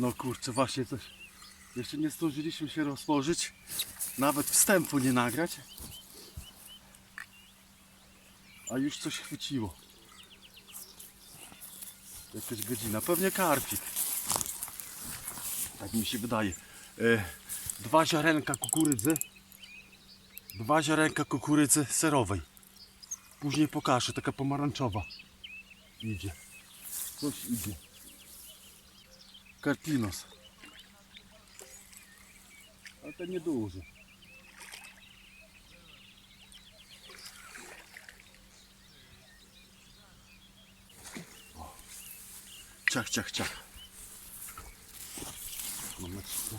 No kurczę, właśnie coś. Jeszcze nie zdążyliśmy się rozpożyć. Nawet wstępu nie nagrać. A już coś chwyciło. Jakaś godzina. Pewnie karpik. Tak mi się wydaje. E, dwa ziarenka kukurydzy. Dwa ziarenka kukurydzy serowej. Później pokażę. Taka pomarańczowa. Idzie. Coś idzie. Ciach, ciach, ciach. Mameczko.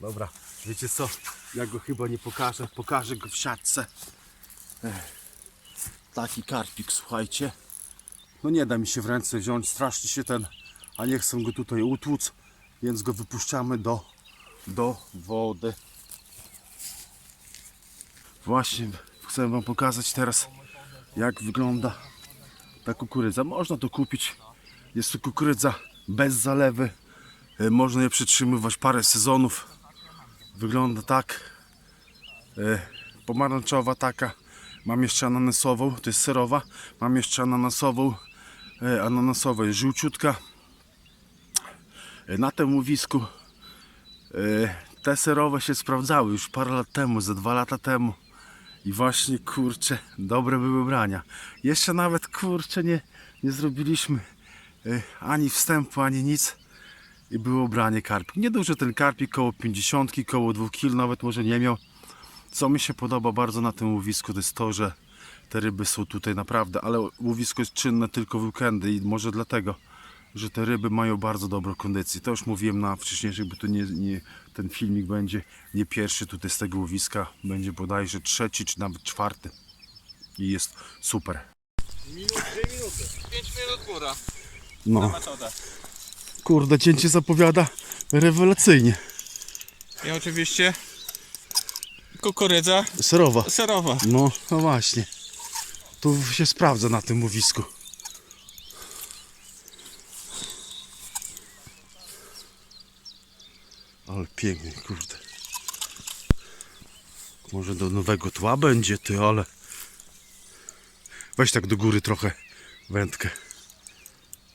Dobra, wiecie co? Ja go chyba nie pokażę. Pokażę go w siatce. Taki karpik, słuchajcie. No nie da mi się w ręce wziąć, strasznie się ten, a nie chcę go tutaj utłuc, więc go wypuszczamy do, do wody. Właśnie chcę Wam pokazać teraz, jak wygląda ta kukurydza. Można to kupić. Jest to kukurydza bez zalewy. E, Można je przytrzymywać parę sezonów. Wygląda tak. E, Pomarańczowa taka. Mam jeszcze ananasową, to jest serowa. Mam jeszcze ananasową, e, ananasowa jest żółciutka. E, Na tym łowisku e, te serowe się sprawdzały już parę lat temu, ze dwa lata temu. I właśnie kurczę, dobre były brania. Jeszcze nawet kurczę nie, nie zrobiliśmy ani wstępu, ani nic. I było branie karpik. Nieduży ten karpik, koło 50, koło 2 kg, nawet może nie miał. Co mi się podoba bardzo na tym łowisku, to jest to, że te ryby są tutaj naprawdę, ale łowisko jest czynne tylko w weekendy i może dlatego, że te ryby mają bardzo dobrą kondycję. To już mówiłem na wcześniejszych, bo to nie, nie, ten filmik będzie nie pierwszy tutaj z tego łowiska, będzie bodajże trzeci czy nawet czwarty i jest super. 5 minut góra. No, kurde, cięcie zapowiada rewelacyjnie. I oczywiście kukurydza Serowa. serowa. No, no właśnie. Tu się sprawdza na tym łowisku. Ale pięknie, kurde. Może do nowego tła będzie ty, ale... Weź tak do góry trochę wędkę.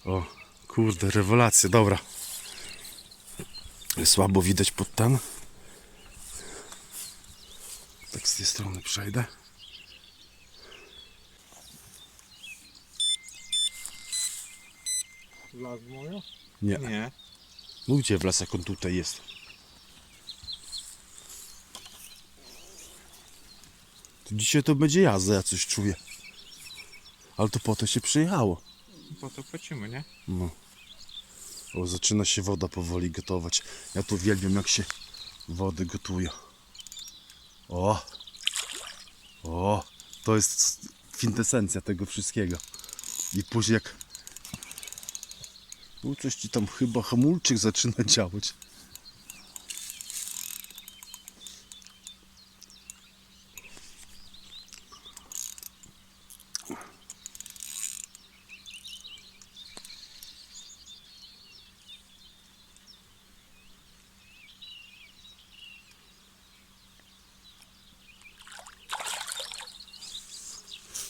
O, kurde, rewelacja, dobra. Słabo widać pod ten. Tak z tej strony przejdę. Las moja? Nie. Nie. No gdzie w las, jak on tutaj jest? To dzisiaj to będzie jazda, ja coś czuję. Ale to po to się przyjechało. Po to płacimy, nie? No. O, zaczyna się woda powoli gotować. Ja tu uwielbiam, jak się wody gotują. O! O! To jest kwintesencja tego wszystkiego. I później jak... U, coś ci tam chyba hamulczyk zaczyna działać.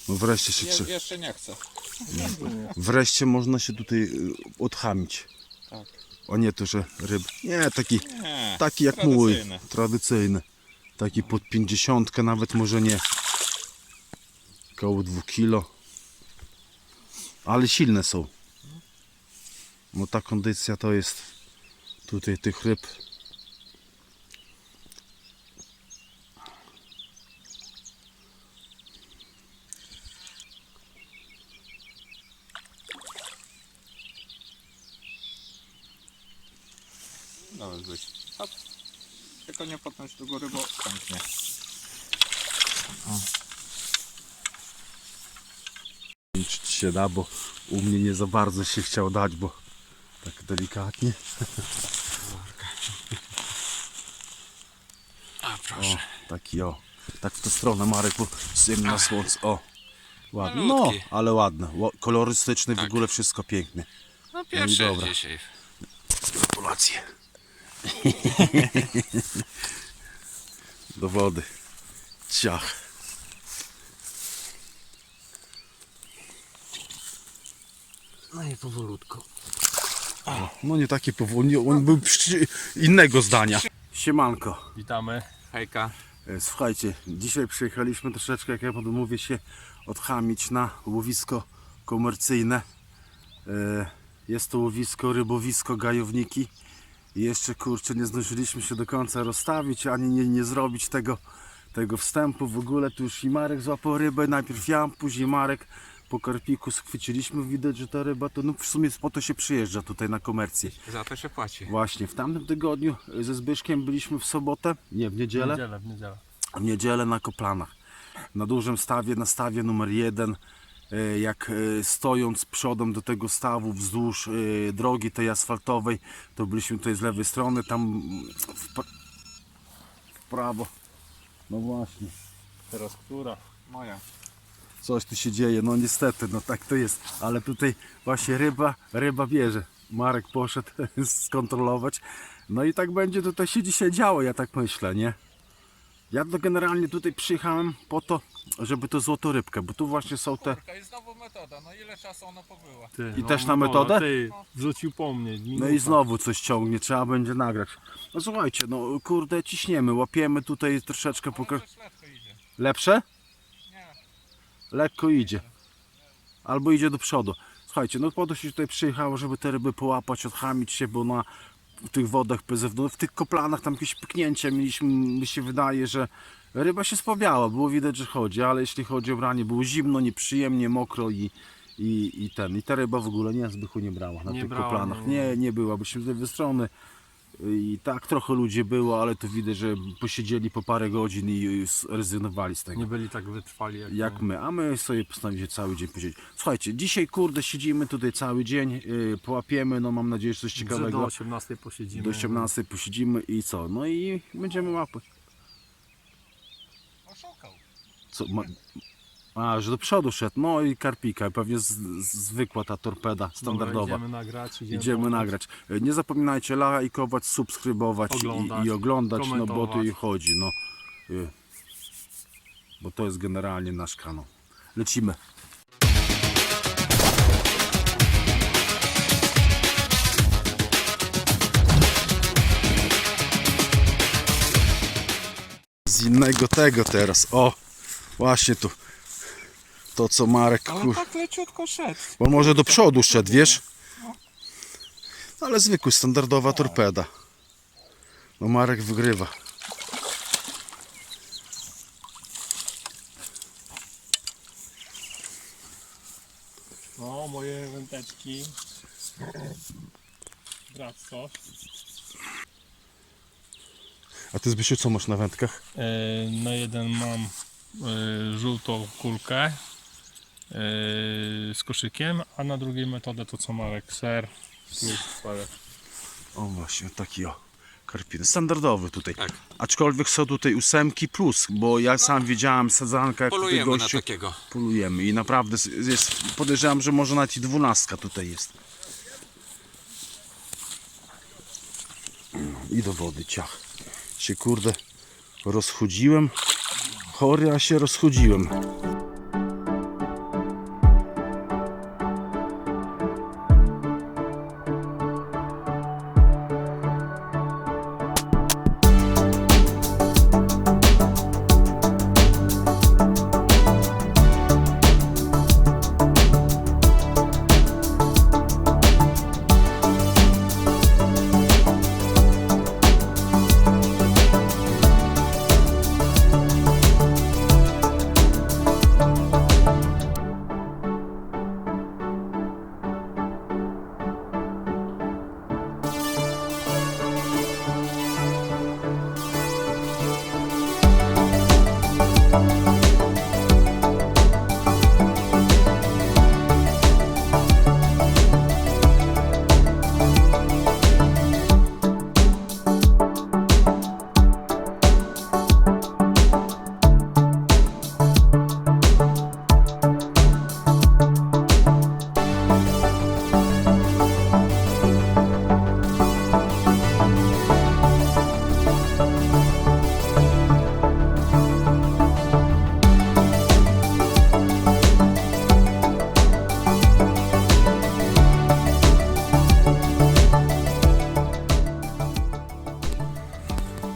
No wreszcie się... Je, jeszcze nie chcę. Wreszcie można się tutaj y, odchamić. Tak. O nie to, że ryb. Nie, taki, Nie. taki jak mój. tradycyjny. Tradycyjny. Taki pod 50, nawet może nie. Koło 2 kilo. Ale silne są. No ta kondycja to jest tutaj tych ryb. Tylko nie podnąć do góry, bo pęknie. Czy ci się da, bo u mnie nie za bardzo się chciał dać, bo tak delikatnie. A O, proszę. taki o. Tak w tę stronę Marek, bo zjem na słońce. O. Ładny. No, Malutki. ale ładne. Ło- Kolorystyczny, w Tak. ogóle wszystko pięknie. No dobra. jest dzisiaj. Gratulacje. Do wody. Ciach. No i powolutku. No nie takie powolnie, on był przy- innego zdania. Siemanko. Witamy. Hejka. E, Słuchajcie, dzisiaj przyjechaliśmy troszeczkę, jak ja potem mówię, się odchamić na łowisko komercyjne. E, Jest to łowisko, rybowisko, gajowniki. I jeszcze kurczę, nie zdążyliśmy się do końca rozstawić, ani nie, nie zrobić tego, tego wstępu. W ogóle tu już i Marek złapał rybę, najpierw ja, później Marek. Po karpiku schwyciliśmy, widać, że ta ryba to no w sumie po to się przyjeżdża tutaj na komercję. Za to się płaci. Właśnie, w tamtym tygodniu ze Zbyszkiem byliśmy w sobotę, nie w niedzielę Niedzielę, w niedzielę. w niedzielę na Koplanach. Na dużym stawie, na stawie numer jeden, jak e, stojąc przodem do tego stawu wzdłuż e, drogi tej asfaltowej, to byliśmy tutaj z lewej strony, tam w, pra- w prawo. No właśnie, Teraz która? Moja. coś tu się dzieje, no niestety, no tak to jest, ale tutaj właśnie ryba, ryba bierze. Marek poszedł skontrolować, no i tak będzie tutaj się dzisiaj działo, ja tak myślę, nie? Ja to generalnie tutaj przyjechałem po to, żeby to złotorybkę, bo tu właśnie są te... Jest znowu metoda, no ile czasu ona pobyła? Ty, I też na metodę? Ty, wrzucił po mnie. No Minuta. i znowu coś ciągnie, trzeba będzie nagrać. No słuchajcie, no kurde, ciśniemy, łapiemy tutaj troszeczkę po... Idzie. Lepsze? Nie. lekko idzie. Albo idzie do przodu. Słuchajcie, no po to się tutaj przyjechało, żeby te ryby połapać, odchamić się, bo na tych wodach PZW, w tych koplanach tam jakieś pyknięcia mieliśmy, mi się wydaje, że ryba się spawiała, było widać, że chodzi, ale jeśli chodzi o branie, było zimno, nieprzyjemnie, mokro i, i, i ten, i ta ryba w ogóle nie, zbychu nie brała na Nie tych brała, koplanach. nie, Nie, nie była, byśmy z lewej strony i tak trochę ludzi było, ale to widać, że posiedzieli po parę godzin i zrezygnowali z tego Nie byli tak wytrwali jak, jak my. my, a my sobie postanowiliśmy cały dzień posiedzieć. Słuchajcie, dzisiaj kurde siedzimy tutaj cały dzień, yy, połapiemy, no mam nadzieję, że coś Że do ciekawego. 18 posiedzimy. Do 18 posiedzimy i co? No i będziemy łapać. Oszukał. Co, ma... A, że do przodu szedł, no i karpika, pewnie z, z, zwykła ta torpeda standardowa. Dobra, idziemy nagrać. Idziemy, Idziemy nagrać. Nie zapominajcie lajkować, subskrybować Oglądać, i, i oglądać, no bo tu i chodzi, no. Y, Bo to jest generalnie nasz kanał. Lecimy. Z innego tego teraz. O, właśnie tu. To co Marek. Ale kur- tak leciutko szedł. bo może do przodu szedł, wiesz? Ale zwykły, standardowa torpeda. No Marek wygrywa. No, moje wędeczki. Brat coś. A ty Zbysiu co masz na wędkach? E, na jeden mam e, żółtą kulkę z koszykiem, a na drugiej metodę to co Marek, ser plus parę. O właśnie, taki o. Karpiny. Standardowy tutaj. Tak. Aczkolwiek są tutaj ósemki plus, bo ja sam widziałem sadzankę jak tutaj Polujemy na gościu. takiego. Polujemy i naprawdę jest, podejrzewam, że może nawet i dwunastka tutaj jest. I do wody, ciach. Się kurde rozchudziłem. Chory, a się rozchudziłem.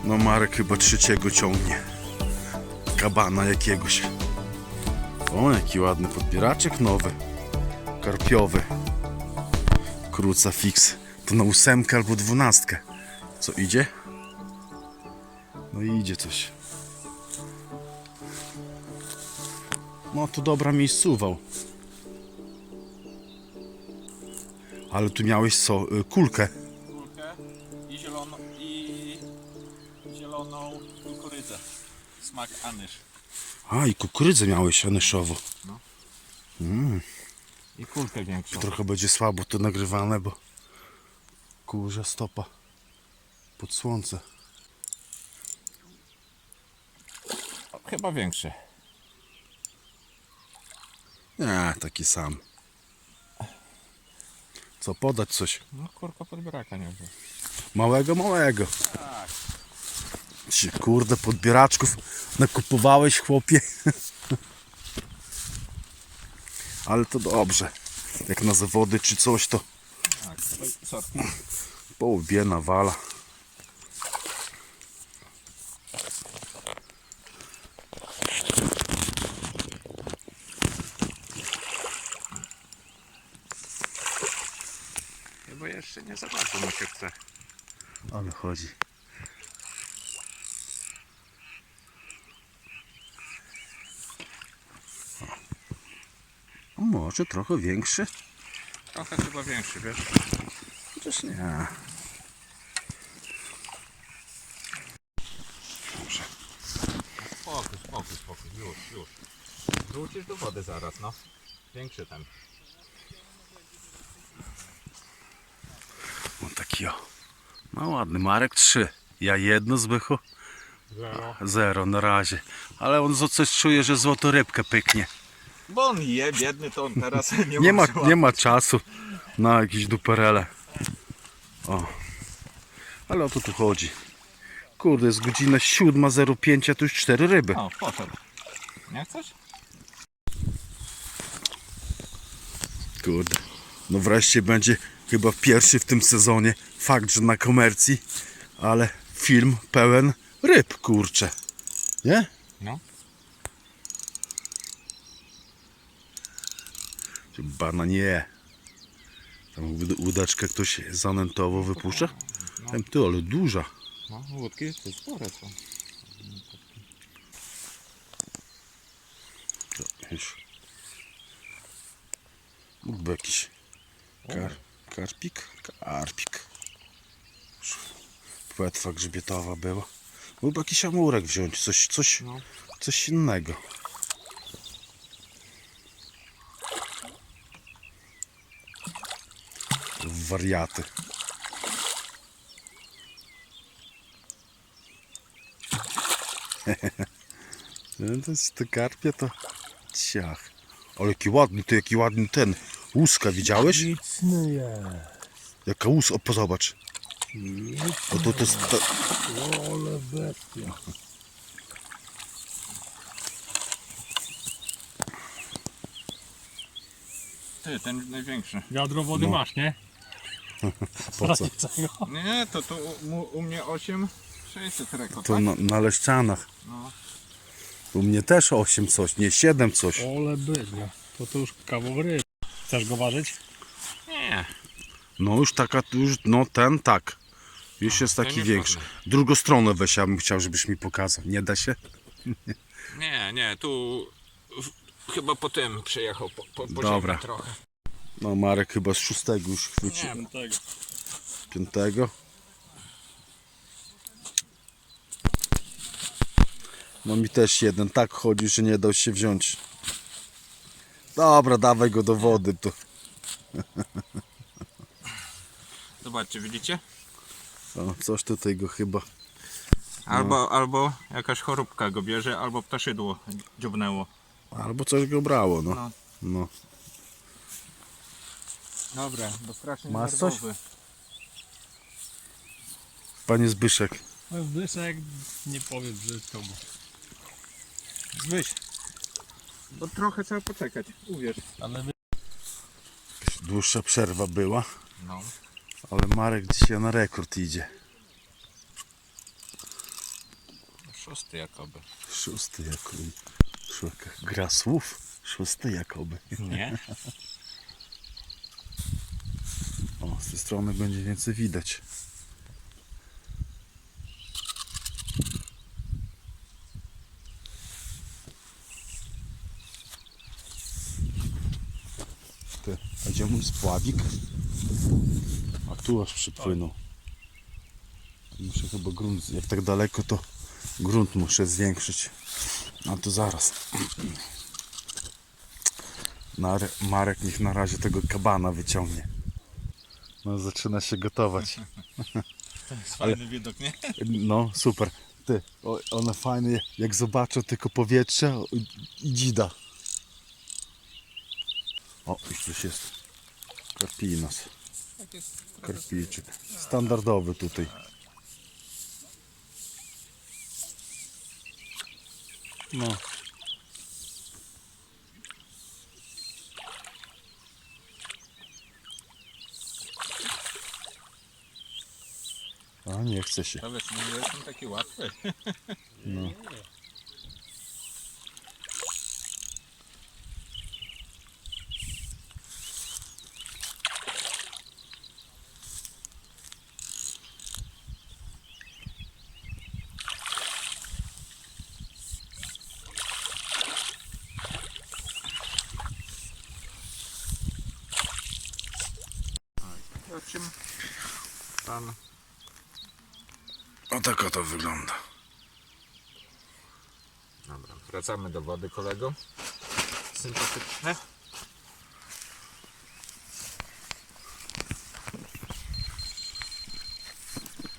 No Marek chyba trzeciego ciągnie. Kabana jakiegoś. O, jaki ładny podbieraczek nowy. Karpiowy. Kruca fix. To na ósemkę albo dwunastkę. Co idzie? No i idzie coś. No to dobra miejscował. Ale tu miałeś co? y, Kulkę. kulkę i zieloną, i zieloną kukurydzę. Smak anysz. A i kukurydzę miałeś anyszowo. I kulkę większą. Trochę będzie słabo to nagrywane, bo kurze stopa pod słońce. Chyba większy. Nie, taki sam. Co podać coś? No kurka podbieraka nie było. Małego, małego. Ci, kurde, podbieraczków nakupowałeś, chłopie. Ale to dobrze. Jak na zawody czy coś, to Tak, sorry. po łbie nawala. Chyba jeszcze nie za bardzo mu się chce. Ale chodzi. O, może trochę większy? Trochę chyba większy, wiesz? Chociaż nie. Dobrze. Spokój, spokój, spokój. Już, już. Wrócisz do wody zaraz, no. Większy ten. On taki o. No ładny, Marek 3. Ja jedno zbychu. Zero. Zero na razie. Ale on coś czuje, że złoto rybkę pyknie. Bo on je, biedny, to on teraz nie, Nie ma, nie ma czasu na jakieś duperele. O. Ale o to tu chodzi. Kurde, jest godzina 7.05, a tu już 4 ryby. O, poszedł. Nie chcesz? Kurde. No wreszcie będzie chyba pierwszy w tym sezonie. Fakt, że na komercji, ale film pełen ryb, kurcze. Nie? No. Bana nie. Tam łód- łódeczkę ktoś zanętowo wypuszcza? Tam ty, ale duża. No, łódki to spore są. To już. Mógłby jakiś kar, karpik? Karpik. Płetwa grzbietowa była. Mógłby jakiś amurek wziąć, coś, coś, No. coś innego. Wariaty. To jest te karpie to ciach. Ale jaki ładny, to jaki ładny ten. Łuska widziałeś? Liczny jest. Jaka łus, o pozobacz. O to, to jest ta... Ale bestia. Ty, ten największy. Wiadro wody No. masz, nie? Po co? Nie, to tu u, u mnie 8, 600 rekord, To tak? na, na Leszczanach. No. U mnie też 8 coś, nie 7 coś. Ole bydle. To to już kawał ryb. Chcesz go ważyć? Nie. No już taka, już, no ten tak. Już jest taki większy. ładny. Drugą stronę weź, ja bym chciał, żebyś mi pokazał. Nie da się? Nie, nie, tu w, chyba po tym przyjechał, po, po, po Dobra. ziemi trochę. No Marek chyba z szóstego już chwycił. Nie, Tego. Piątego. No mi też jeden tak chodzi, że nie dał się wziąć. Dobra, dawaj go do wody. To. Zobaczcie, widzicie? O, coś tutaj go chyba. Albo, albo jakaś choróbka go bierze, albo ptaszydło dziobnęło. Albo coś go brało, no. No. no. Dobra, bo strasznie Masz coś? nerwowy. Panie Zbyszek. No Zbyszek nie powiedz brzydko, bo Zbyś. Bo trochę trzeba poczekać, uwierz. ale wy... Dłuższa przerwa była, No. ale Marek dzisiaj na rekord idzie. Szósty jakoby. Szósty Jakoby. Szukaj, Gra słów. Szósty Jakoby. Nie? O, z tej strony będzie więcej widać. Ty, spławik? A tu aż przypłynął. Muszę chyba grunt, jak tak daleko to grunt muszę zwiększyć. A to zaraz. Mare- Marek niech na razie tego kabana wyciągnie. No zaczyna się gotować. Fajny widok, nie? No super. Ty, o, one fajne, jak zobaczą tylko powietrze i dzida. O, już coś jest. Karpinos. Karpijczyk. Standardowy tutaj. No. A nie chce się. Wiesz, nie jestem taki łatwy. O czym pan O tak oto wygląda. Dobra, wracamy do wody kolego. Sympatyczne.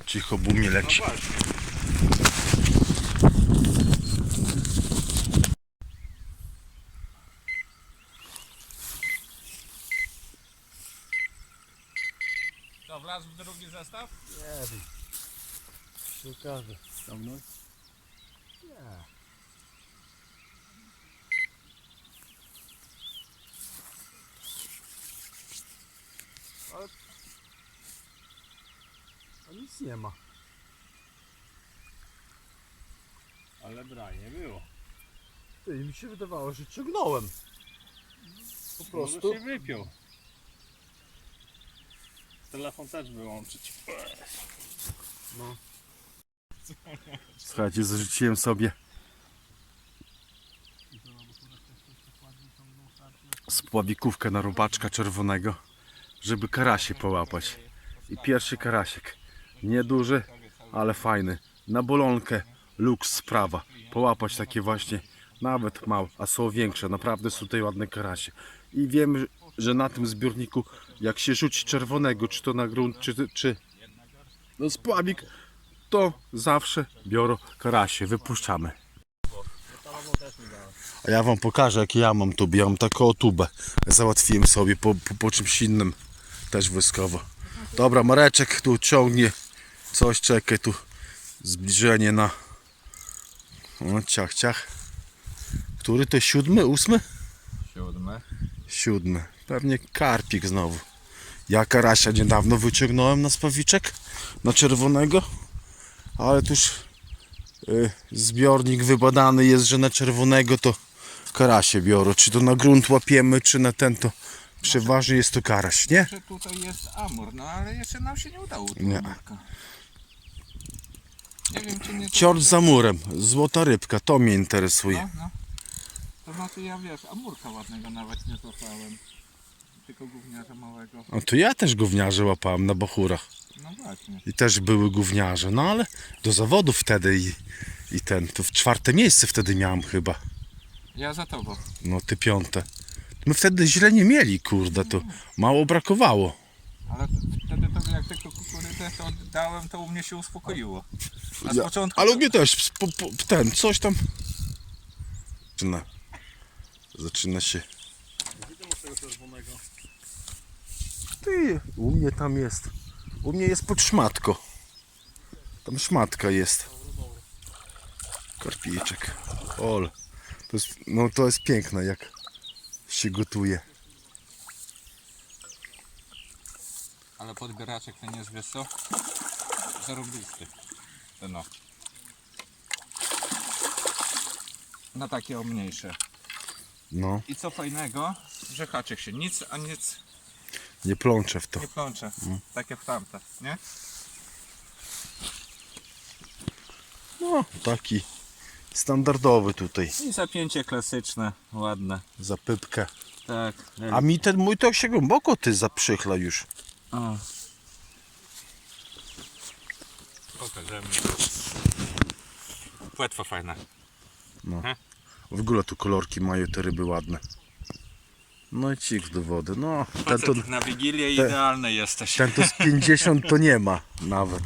Cicho bumie leci. To wlazł w drugi zestaw? Się okaże. Ściągnąć? Nie. Nic nie ma. Ale branie było. Ty, mi się wydawało, że ciągnąłem. Po Może prostu. się wypiął. Telefon też wyłączyć. Słuchajcie, zarzuciłem sobie spławikówkę na robaczka czerwonego, żeby karasie połapać. I pierwszy karasiek. Nieduży, ale fajny. Na bolonkę luks sprawa. Połapać takie właśnie, nawet małe, a są większe. Naprawdę są tutaj ładne karasie. I wiem, że- na tym zbiorniku, jak się rzuci czerwonego, czy to na grunt, czy, czy no spławik, to zawsze biorą karasie, wypuszczamy. A ja wam pokażę jakie ja mam tubę. Ja mam taką tubę. Załatwiłem sobie po, po, po czymś innym. Też wojskowo. Dobra, Mareczek tu ciągnie. Coś czekaj tu. Zbliżenie na. O, ciach, ciach. Który to siódmy, ósmy? Siódme. Siódmy. Pewnie karpik znowu. Ja karasia niedawno wyciągnąłem na spawiczek. Na czerwonego. Ale tuż y, zbiornik wybadany jest, że na czerwonego to karasie biorą. Czy to na grunt łapiemy, czy na ten to przeważnie jest to karaś, nie? Że tutaj jest amur, no ale jeszcze nam się nie udało Nie. Nie wiem czy nie... Ciorcz za murem, złota rybka, to mnie interesuje. No, no. To znaczy ja wiesz, amurka ładnego nawet nie złapałem. Tylko gówniarza małego. No to ja też gówniarze łapałem na bachurach. No właśnie. I też były gówniarze, no ale do zawodów wtedy i, i ten, to w czwarte miejsce wtedy miałem chyba. Ja za tobą. No ty piąte. My wtedy źle nie mieli, kurde, to mało brakowało. Ale wtedy to jak tylko kukurydzę to dałem, to u mnie się uspokoiło. A z Ja- początku... Ale u mnie też, po, po, ten, coś tam. Zaczyna. Zaczyna się. Ty, u mnie tam jest. U mnie jest pod szmatko. Tam szmatka jest. Karpijczek. Ol. To jest, no to jest piękne, jak się gotuje. Ale podbieraczek ten jest, wiesz co? Zarobisty. No. na takie o mniejsze. No, I co fajnego, że haczyk się nic, a nic nie plączę w to. nie plącze. Tak jak tamte, nie? No, taki standardowy tutaj. I zapięcie klasyczne, ładne. Za pypkę. Tak. A mi ten mój to się głęboko ty zaprzykla już. O. Pokażemy. Płetwa fajna. W ogóle tu kolorki mają te ryby ładne. No i cik do wody. No, ten to, Facet na Wigilię te- idealny jesteś. ten to z 50 to nie ma nawet.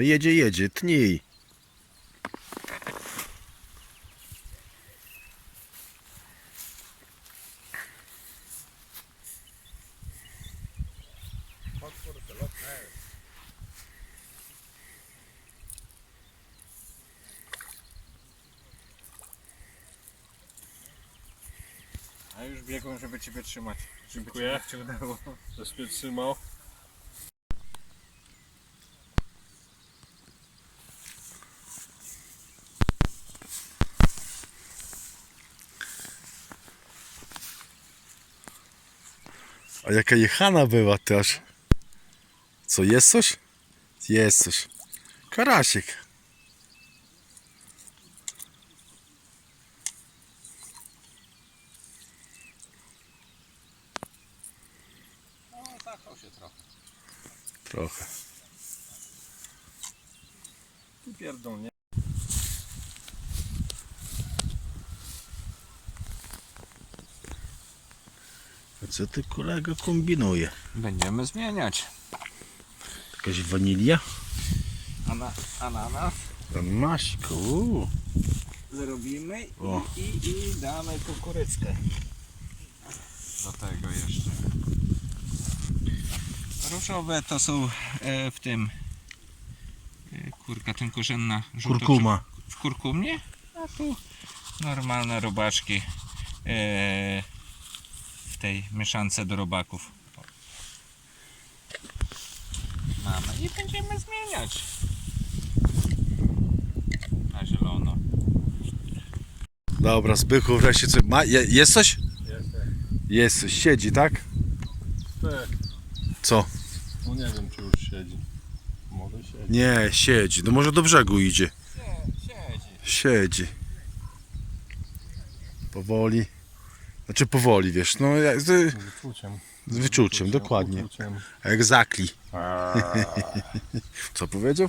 No jedzie, jedzie, tnij. A już biegłem, żeby ciebie trzymać. Żeby Dziękuję. cię nie wciągnęło. Też mnie trzymał. A jaka jechana była też. Co, jest coś? Jest coś. Karasik. No, zachał się trochę. Trochę. Pierdolnie. A co ty kolego kombinuje? Będziemy zmieniać. Jakaś wanilia? Ana, ananas Ananasik, uuu. zrobimy i, O. i, i damy kukurydzkę. Do tego jeszcze. Różowe to są e, w tym e, kurka ten korzenna żółto- Kurkuma. w kurkumie, a tu normalne robaczki e, tej mieszance do robaków. Mamy i będziemy zmieniać na zielono. Dobra, Zbychu wreszcie co... Ma, je, jest coś? Jest coś, siedzi, tak? Tak. Co? No nie wiem czy już siedzi. Może siedzi. Nie, siedzi. No może do brzegu idzie. Sie, siedzi. Siedzi. Powoli. Znaczy powoli, wiesz, no jak, z, Wyczuciem. z wyczuciem, dokładnie. Wyczuciem. Exactly. Co powiedział?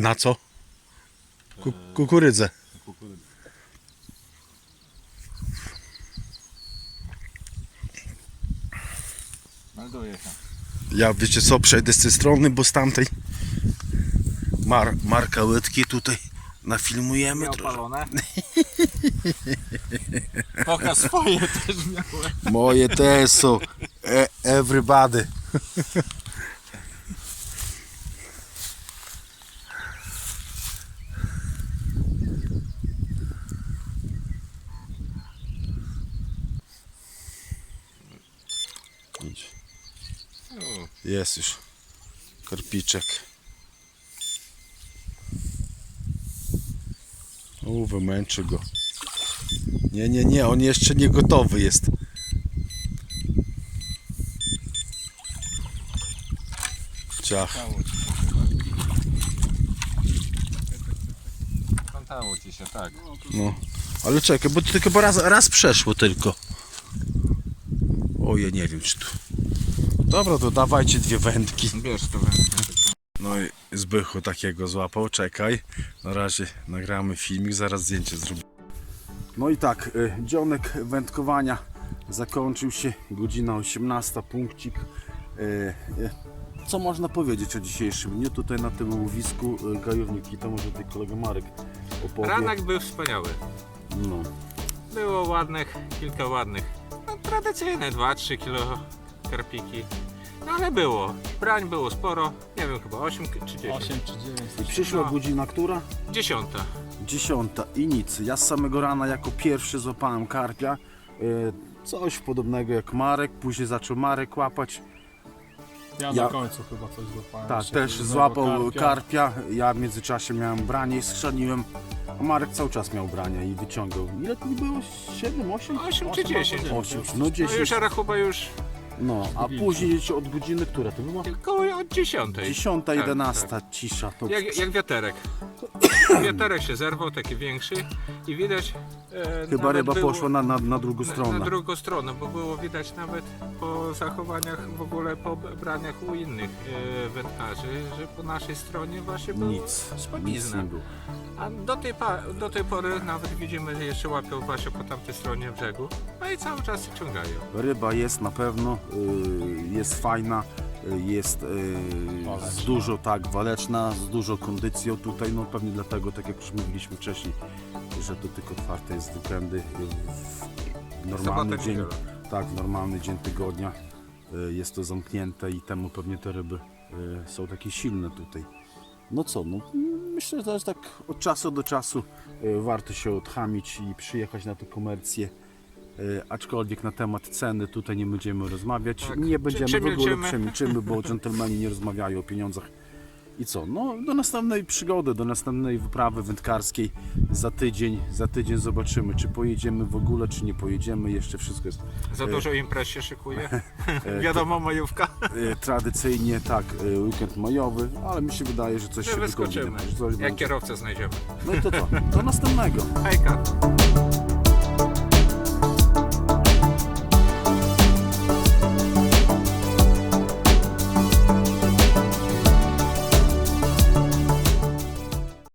Na co? Ku, kukurydzę. Ja wiecie co, przejdę z tej strony, bo z tamtej Mar Marka Łydki tutaj nafilmujemy trochę. Pokaż swoje też miałem. Moje też są. E everybody. Jest już. Karpiczek. U, wymęczy go. Nie, nie, nie, on jeszcze nie gotowy jest. Ciach. Kontało ci się, tak. No. Ale czekaj, bo to tylko raz, raz przeszło tylko. O, ja nie wiem czy tu. Dobra, to dawajcie dwie wędki. Bierz to wędkę. No i Zbychu takiego złapał, czekaj. Na razie nagramy filmik, zaraz zdjęcie zrobię. No i tak, y, dzionek wędkowania zakończył się, godzina 18, punkcik. Y, y, Co można powiedzieć o dzisiejszym dniu tutaj na tym łowisku gajowniki? To może tutaj kolega Marek opowie. Ranek był wspaniały. No. Było ładnych, kilka ładnych. No, tradycyjne 2-3 kilo karpiki. No ale było. Brań było sporo. Nie wiem, chyba 8 czy 10. 8 czy 9. I przyszła No. godzina która? Dziesiąta. Dziesiąta i nic. Ja z samego rana jako pierwszy złapałem karpia. Y, Coś podobnego jak Marek, później zaczął Marek łapać. Ja, Ja- na końcu chyba coś złapałem. Tak, jeszcze też złapał karpia. Ja w międzyczasie miałem branie i strzeliłem. A Marek cały czas miał brania i wyciągał. Ile to było? 7, 8? 8 czy 10. 8, no No 10. już Arachuba już No, a później od godziny, która to była? koło od 10. 10, Tak, 11, cisza. To Jak, jak wiaterek. Wiaterek się zerwał, taki większy i widać. E, chyba nawet ryba było- poszła na, na, na drugą stronę. na drugą stronę, bo było widać nawet po zachowaniach, w ogóle po braniach u innych e, wędkarzy, że po naszej stronie właśnie było Nic, nic nie było. A do tej, pa- do tej pory nawet widzimy, że jeszcze łapią właśnie po tamtej stronie brzegu. No i cały czas ciągają. Ryba jest na pewno, y, jest fajna, jest y, z dużo tak waleczna, z dużą kondycją tutaj, no pewnie dlatego, tak jak już mówiliśmy wcześniej, że to tylko otwarte jest weekendy, y, w normalny dzień, tak, w normalny dzień tygodnia y, jest to zamknięte i temu pewnie te ryby y, są takie silne tutaj. No co, no myślę, że też tak od czasu do czasu warto się odchamić i przyjechać na tę komercję. E, aczkolwiek na temat ceny tutaj nie będziemy rozmawiać. Tak. Nie będziemy Czy- w ogóle przemilczymy. bo dżentelmeni nie rozmawiają o pieniądzach. I co? No do następnej przygody, do następnej wyprawy wędkarskiej za tydzień. Za tydzień zobaczymy, czy pojedziemy w ogóle, czy nie pojedziemy. Jeszcze wszystko jest Za dużo imprez się szykuje. e, Wiadomo, majówka. e, tradycyjnie, tak, e, weekend majowy, ale mi się wydaje, że coś Że się wyskoczymy. wygodzi, że coś Jak będzie. kierowcę znajdziemy. No i to co? Do następnego. Hejka.